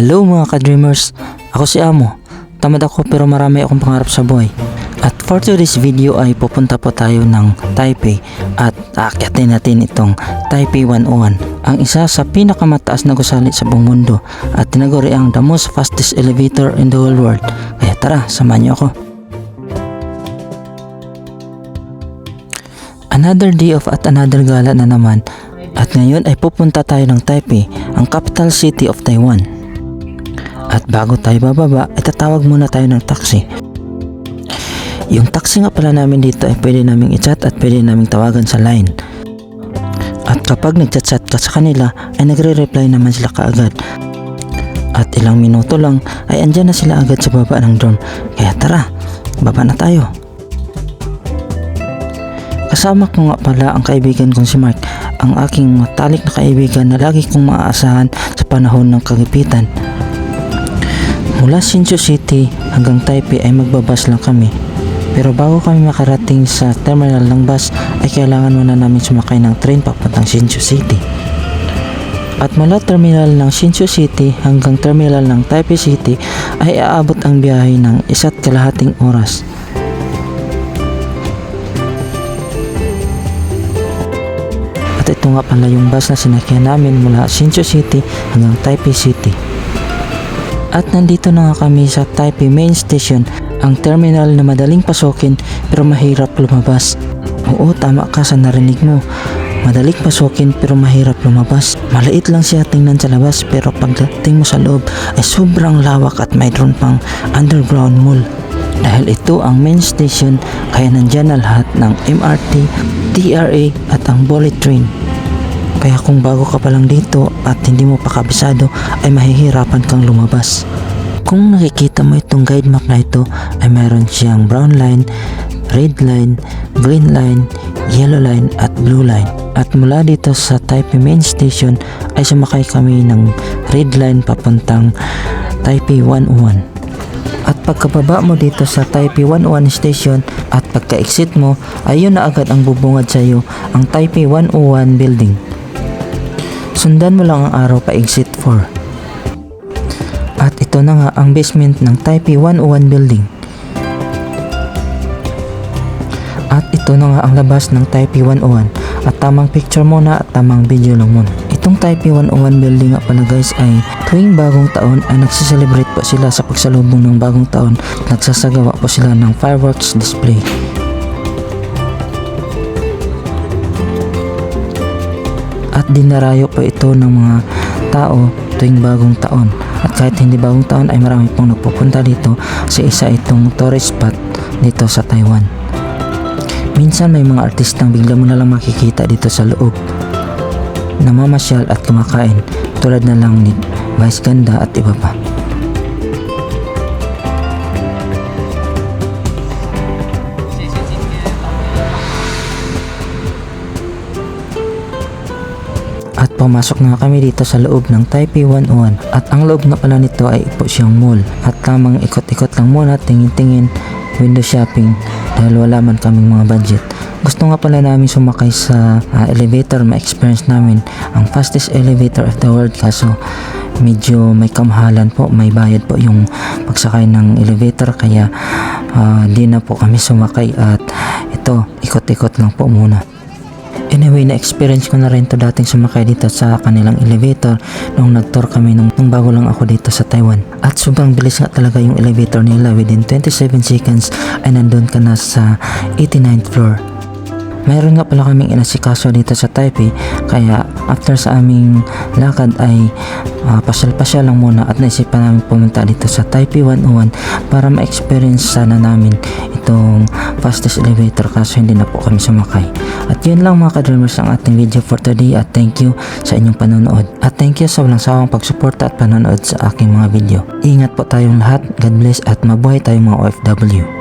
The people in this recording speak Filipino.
Hello mga ka-dreamers, ako si Amo. Tamad ako pero marami akong pangarap sa buhay. At for today's video ay pupunta po tayo ng Taipei at aakyatin natin itong Taipei 101, ang isa sa pinakamataas na gusali sa buong mundo at tinaguri ang the most fastest elevator in the whole world. Kaya tara, samahan niyo ako. Another day of at another gala na naman at ngayon ay pupunta tayo ng Taipei, ang capital city of Taiwan. At bago tayo bababa, ay tatawag muna tayo ng taxi. Yung taxi nga pala namin dito ay pwede naming i-chat at pwede naming tawagan sa line. At kapag nagchat-chat ka sa kanila, ay nagre-reply naman sila kaagad. At ilang minuto lang ay andyan na sila agad sa baba ng drone. Kaya tara, baba na tayo. Kasama ko nga pala ang kaibigan kong si Mark, ang aking matalik na kaibigan na lagi kong maaasahan sa panahon ng kagipitan. Mula Hsinchu City hanggang Taipei ay magbabas lang kami. Pero bago kami makarating sa terminal ng bus ay kailangan muna namin sumakay ng train papuntang Hsinchu City. At mula terminal ng Hsinchu City hanggang terminal ng Taipei City ay aabot ang biyahe ng isa't kalahating oras. At ito nga pala yung bus na sinakyan namin mula Hsinchu City hanggang Taipei City. At nandito na nga kami sa Taipei Main Station, ang terminal na madaling pasukin pero mahirap lumabas. Oo, tama ka sa narinig mo. Madaling pasukin pero mahirap lumabas. Maliit lang siya tingnan sa labas pero pagdating mo sa loob ay sobrang lawak at mayroon pang underground mall. Dahil ito ang main station kaya nandyan na lahat ng MRT, TRA at ang bullet train. Kaya kung bago ka pa lang dito at hindi mo pa kabisado ay mahihirapan kang lumabas. Kung nakikita mo itong guide map na ito ay mayroon siyang brown line, red line, green line, yellow line at blue line. At mula dito sa Taipei Main Station ay sumakay kami ng red line papuntang Taipei 101. At pagkababa mo dito sa Taipei 101 station at pagka-exit mo ay yun na agad ang bubungad sa iyo ang Taipei 101 building. Sundan mo lang ang araw pa exit 4. At ito na nga ang basement ng Taipei 101 building. At ito na nga ang labas ng Taipei 101 at tamang picture muna at tamang video lang muna. Itong Taipei 101 building nga pala guys ay tuwing bagong taon ay nagsiselebrate po sila sa pagsalubong ng bagong taon at nagsasagawa po sila ng fireworks display. At dinarayo po ito ng mga tao tuwing bagong taon. At kahit hindi bagong taon ay marami pong nagpupunta dito sa isa itong tourist spot dito sa Taiwan. Minsan may mga artistang bigla mo na lang makikita dito sa loob namamasyal at kumakain tulad na lang ni Vice Ganda at iba pa. Pumasok na kami dito sa loob ng Taipei 101 at ang loob na pala nito ay po siyang mall. At tamang ikot-ikot lang muna tingin-tingin window shopping dahil wala man kaming mga budget. Gusto nga pala namin sumakay sa ah, elevator. Ma-experience namin ang fastest elevator of the world. Kaso medyo may kamahalan po, may bayad po yung pagsakay ng elevator. Kaya ah, di na po kami sumakay. At ito ikot-ikot lang po muna. Anyway, na-experience ko na rin to dating sumakay dito sa kanilang elevator nung nag-tour kami nung, nung bago lang ako dito sa Taiwan. At sobrang bilis nga talaga yung elevator nila. Within 27 seconds ay nandun ka na sa 89th floor. Mayroon nga pala kaming inasikaso dito sa Taipei kaya after sa aming lakad ay ah, pasyal-pasyal lang muna at naisipan namin pumunta dito sa Taipei 101 para ma-experience sana namin itong fastest elevator kaso hindi na po kami sumakay. At yun lang mga ka-dreamers ang ating video for today at thank you sa inyong panonood. At thank you sa walang sawang pagsuporta at panonood sa aking mga video. Ingat po tayong lahat, God bless at mabuhay tayong mga OFW.